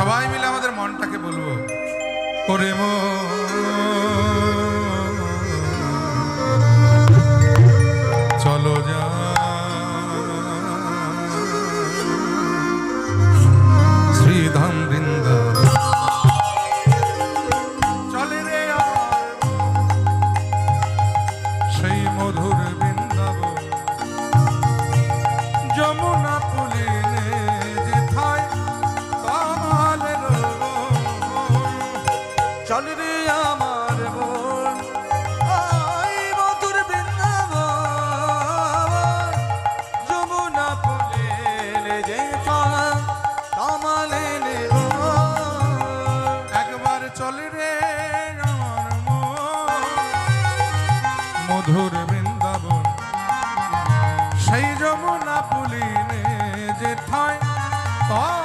সবাই মিলে আমাদের মনটাকে বলব ওরে মো চলো যা মধুর বৃন্দাবন সেই যমুনা পুলিনে যেথায় কামালের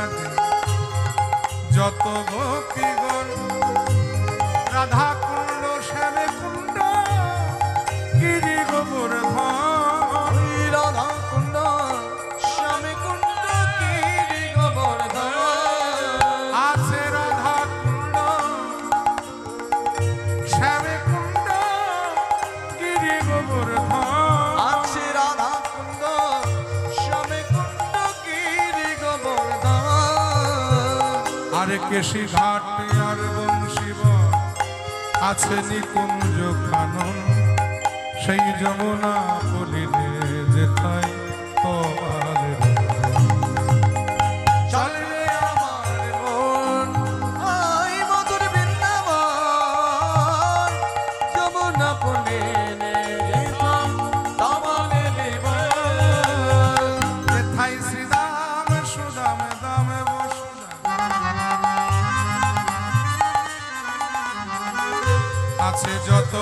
বিশাখায় যত ভক্তিগণ রাধা কুণ্ড শ্যামে কুণ্ড গিরি গোবর্ধন আর কেশি ঘাটে আর বংশীব আছে নিকুঞ্জ কানন সেই যমুনা পলিনে।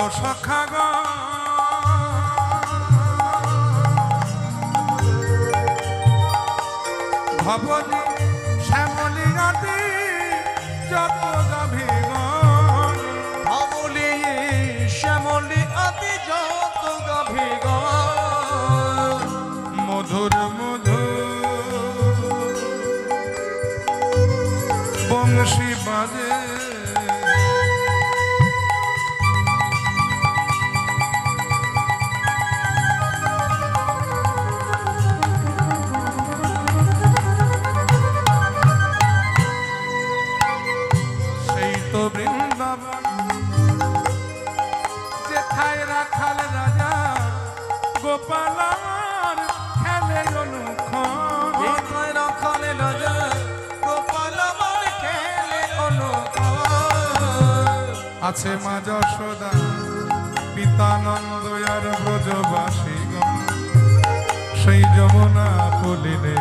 যত সখাগণ ভবনী শ্যামলী নদী যত গাভীগণ আমলি শ্যামলি আদি যত গাভী গান মধুর মধুর। বংশী আছে মা যশোদা পিতানন্দ আর ব্রজবাসীগণ সেই যমুনা পুলিনে